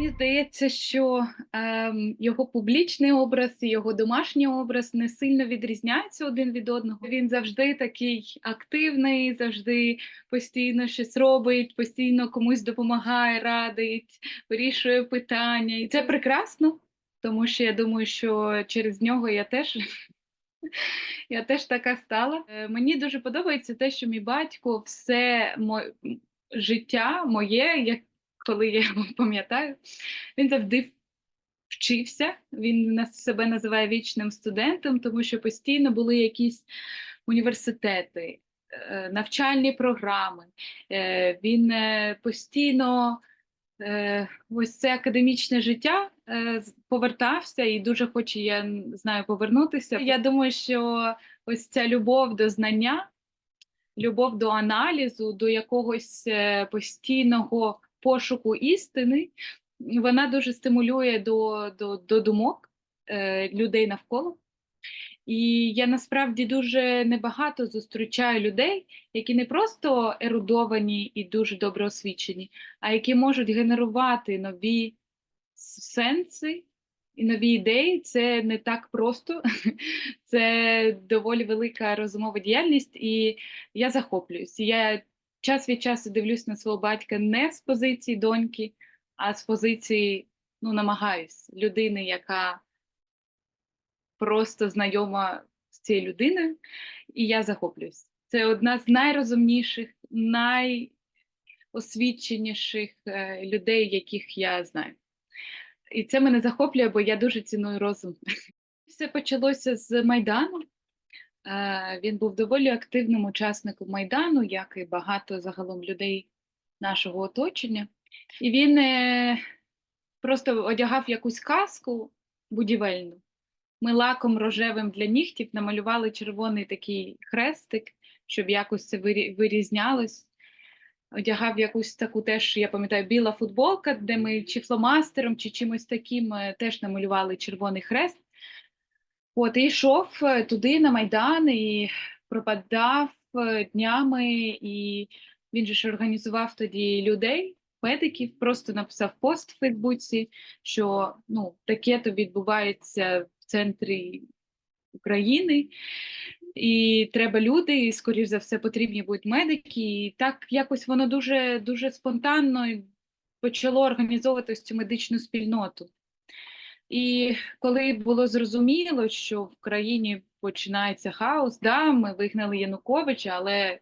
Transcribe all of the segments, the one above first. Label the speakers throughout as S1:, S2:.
S1: Мені здається, що ем, його публічний образ і його домашній образ не сильно відрізняються один від одного. Він завжди такий активний, завжди постійно щось робить, постійно комусь допомагає, радить, вирішує питання. І це прекрасно, тому що я думаю, що через нього я теж. Я теж така стала. Е, Мені дуже подобається те, що мій батько все мо... життя моє, як коли я його пам'ятаю, він завжди вчився. Він себе називає вічним студентом, тому що постійно були якісь університети, е, навчальні програми. Е, Він е, постійно ось це академічне життя повертався і дуже хоче, я знаю, повернутися. Я думаю, що ось ця любов до знання, любов до аналізу, до якогось постійного пошуку істини, вона дуже стимулює до, до, до думок е, людей навколо. І я насправді дуже небагато зустрічаю людей, які не просто ерудовані і дуже добре освічені, а які можуть генерувати нові сенси і нові ідеї. Це не так просто, це доволі велика розумова діяльність, і я захоплююсь. Я час від часу дивлюсь на свого батька не з позиції доньки, а з позиції, ну, намагаюсь, людини, яка просто знайома з цією людиною, і я захоплююсь. Це одна з найрозумніших, найосвіченіших е, людей, яких я знаю. І це мене захоплює, бо я дуже ціную розум. Все почалося з Майдану. Е, Він був доволі активним учасником Майдану, як і багато загалом людей нашого оточення. І він е, просто одягав якусь каску будівельну. Ми лаком рожевим для нігтів намалювали червоний такий хрестик, щоб якось це вирі- вирізнялось. Одягав якусь таку теж, я пам'ятаю, біла футболка, де ми чи фломастером, чи чимось таким е, теж намалювали червоний хрест. От, і йшов е, туди на Майдан і пропадав е, днями, і він же ж організував тоді людей, медиків, просто написав пост в Фейсбуці, що ну, таке то відбувається в центрі України, і треба люди, і, скоріш за все, потрібні будуть медики. І так якось воно дуже, дуже спонтанно почало організовувати цю медичну спільноту. І коли було зрозуміло, що в країні починається хаос, да, ми вигнали Януковича, але,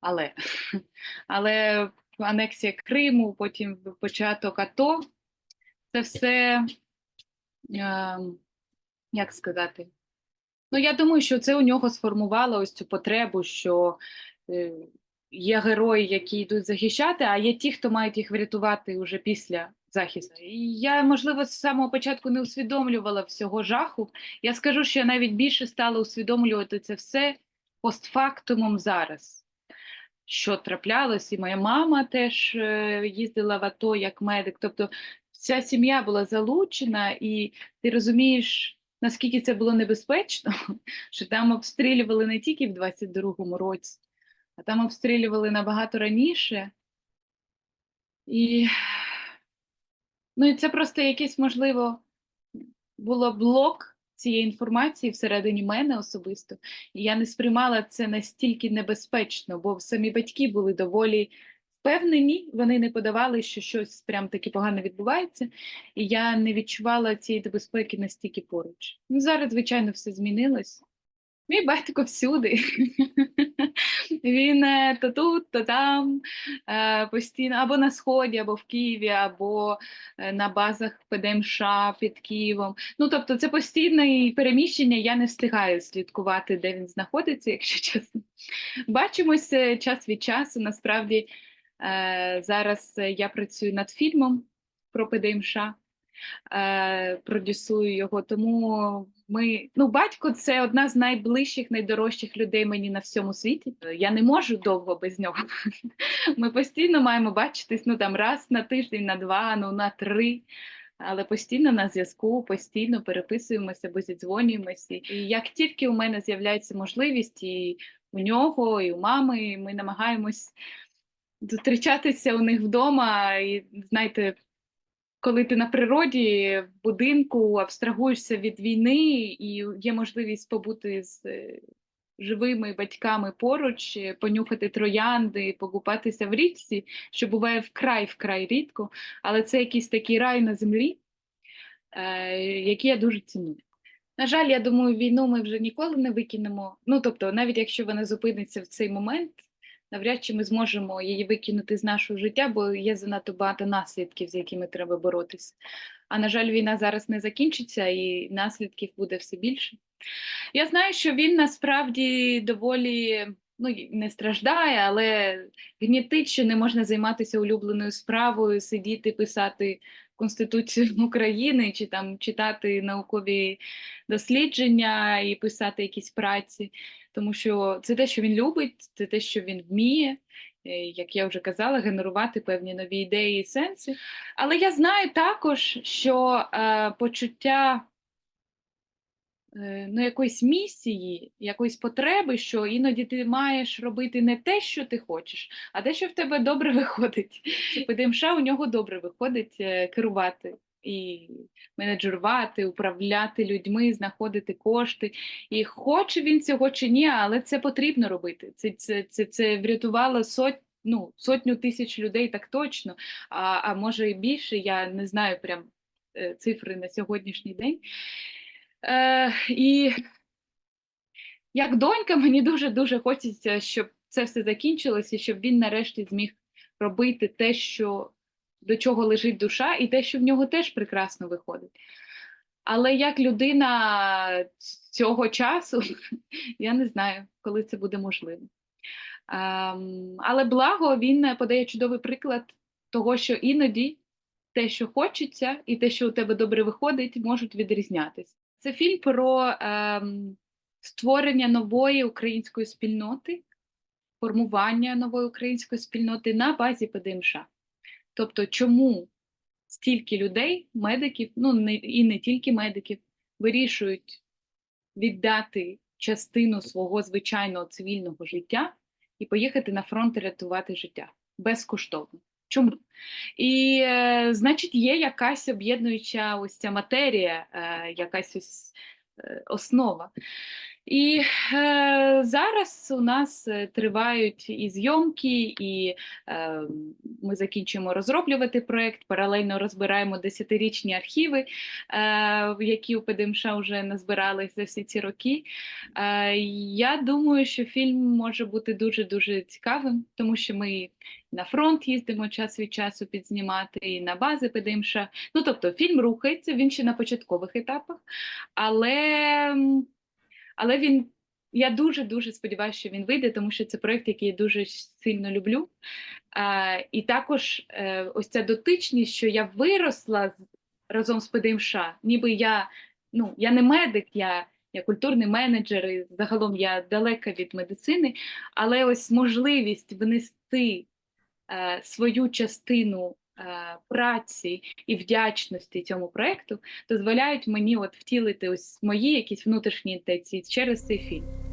S1: але, але анексія Криму, потім початок АТО, це все, е, як сказати, ну я думаю, що це у нього сформувало ось цю потребу, що е, є герої, які йдуть захищати, а є ті, хто мають їх врятувати вже після захисту. І я, можливо, з самого початку не усвідомлювала всього жаху. Я скажу, що я навіть більше стала усвідомлювати це все постфактумом зараз. Що траплялось, і моя мама теж е, їздила в АТО як медик. Тобто вся сім'я була залучена, і ти розумієш, наскільки це було небезпечно, що там обстрілювали не тільки в 22-му році, а там обстрілювали набагато раніше. І, ну, і це просто якийсь, можливо, було блок цієї інформації всередині мене особисто. І я не сприймала це настільки небезпечно, бо самі батьки були доволі впевнені, вони не подавали, що щось прям таки погано відбувається, і я не відчувала цієї небезпеки настільки поруч. Ну, зараз, звичайно, все змінилось. Мій батько всюди. Він е, то тут, то там, е, постійно або на Сході, або в Києві, або е, на базах ПДМШ під Києвом. Ну, тобто, це постійне переміщення, я не встигаю слідкувати, де він знаходиться, якщо чесно. Бачимося час від часу. Насправді, зараз я працюю над фільмом про ПДМШ е, продюсую його. Тому ми, ну, батько це одна з найближчих, найдорожчих людей мені на всьому світі. Я не можу довго без нього. Ми постійно маємо бачитись ну там раз на тиждень, на два, ну на три. Але постійно на зв'язку, постійно переписуємося, бо зідзвонюємося. І як тільки у мене з'являється можливість, і у нього, і у мами, ми намагаємось зустрічатися у них вдома і, знаєте, коли ти на природі, в будинку, абстрагуєшся від війни і є можливість побути з е, живими батьками поруч, е, понюхати троянди, покупатися в річці, що буває вкрай вкрай рідко, але це якийсь такий рай на землі, е, який я дуже ціную. На жаль, я думаю, війну ми вже ніколи не викинемо. Ну тобто, навіть якщо вона зупиниться в цей момент, навряд чи ми зможемо її викинути з нашого життя, бо є занадто багато наслідків, з якими треба боротися. А на жаль, війна зараз не закінчиться і наслідків буде все більше. Я знаю, що він насправді доволі ну, не страждає, але гнітить, що не можна займатися улюбленою справою, сидіти, писати Конституцію України чи там читати наукові дослідження і писати якісь праці, тому що це те, що він любить, це те, що він вміє. е, Як я вже казала, генерувати певні нові ідеї і сенси. Але я знаю також, що е, почуття ну, якоїсь місії, якоїсь потреби, що іноді ти маєш робити не те, що ти хочеш, а те, що в тебе добре виходить. ПДМШ у нього добре виходить е, керувати і менеджерувати, управляти людьми, знаходити кошти. І хоче він цього чи ні, але це потрібно робити. Це, це, це, це врятувало сот, ну, сотню тисяч людей так точно, а, а може і більше, я не знаю прям е, цифри на сьогоднішній день. Е, і як донька, мені дуже-дуже хочеться, щоб це все закінчилося, щоб він нарешті зміг робити те, що до чого лежить душа, і те, що в нього теж прекрасно виходить. Але як людина цього часу, я не знаю, коли це буде можливо. Ем, але благо він подає чудовий приклад того, що іноді те, що хочеться, і те, що у тебе добре виходить, можуть відрізнятися. Це фільм про ем, створення нової української спільноти, формування нової української спільноти на базі ПДМШ. Тобто, чому стільки людей, медиків, ну не, і не тільки медиків, вирішують віддати частину свого звичайного цивільного життя і поїхати на фронт рятувати життя безкоштовно. Чому? І, е, значить, є якась об'єднуюча ось ця матерія, е, якась ось е, основа. І е, зараз у нас е, тривають і зйомки, і е, ми закінчуємо розроблювати проєкт, паралельно розбираємо десятирічні архіви, е, які у ПДМШ вже назбирались за всі ці роки. Е, я думаю, що фільм може бути дуже-дуже цікавим, тому що ми на фронт їздимо час від часу підзнімати, і на бази ПДМШ. Ну, тобто, фільм рухається, він ще на початкових етапах, але, але він. Я дуже дуже сподіваюся, що він вийде, тому що це проєкт, який я дуже сильно люблю. А, і також е, ось ця дотичність, що я виросла разом з ПДМШ, ніби я, ну, я не медик, я, я культурний менеджер, і загалом я далека від медицини, але ось можливість внести е, свою частину е, праці і вдячності цьому проекту дозволяють мені от втілити ось мої якісь внутрішні інтенції через цей фільм.